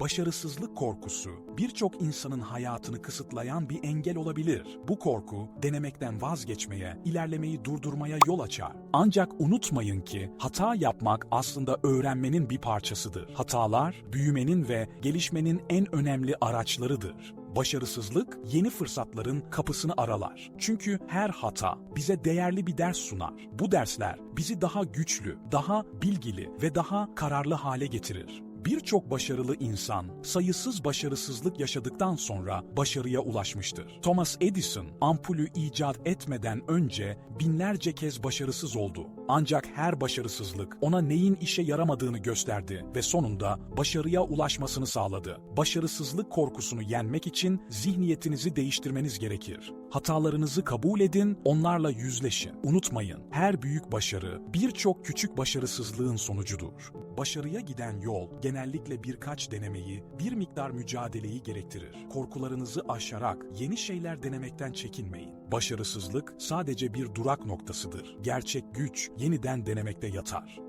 Başarısızlık korkusu birçok insanın hayatını kısıtlayan bir engel olabilir. Bu korku denemekten vazgeçmeye, ilerlemeyi durdurmaya yol açar. Ancak unutmayın ki hata yapmak aslında öğrenmenin bir parçasıdır. Hatalar büyümenin ve gelişmenin en önemli araçlarıdır. Başarısızlık yeni fırsatların kapısını aralar. Çünkü her hata bize değerli bir ders sunar. Bu dersler bizi daha güçlü, daha bilgili ve daha kararlı hale getirir. Birçok başarılı insan sayısız başarısızlık yaşadıktan sonra başarıya ulaşmıştır. Thomas Edison ampulü icat etmeden önce binlerce kez başarısız oldu. Ancak her başarısızlık ona neyin işe yaramadığını gösterdi ve sonunda başarıya ulaşmasını sağladı. Başarısızlık korkusunu yenmek için zihniyetinizi değiştirmeniz gerekir. Hatalarınızı kabul edin, onlarla yüzleşin. Unutmayın, her büyük başarı birçok küçük başarısızlığın sonucudur. Başarıya giden yol genellikle birkaç denemeyi, bir miktar mücadeleyi gerektirir. Korkularınızı aşarak yeni şeyler denemekten çekinmeyin. Başarısızlık sadece bir durak noktasıdır. Gerçek güç yeniden denemekte yatar.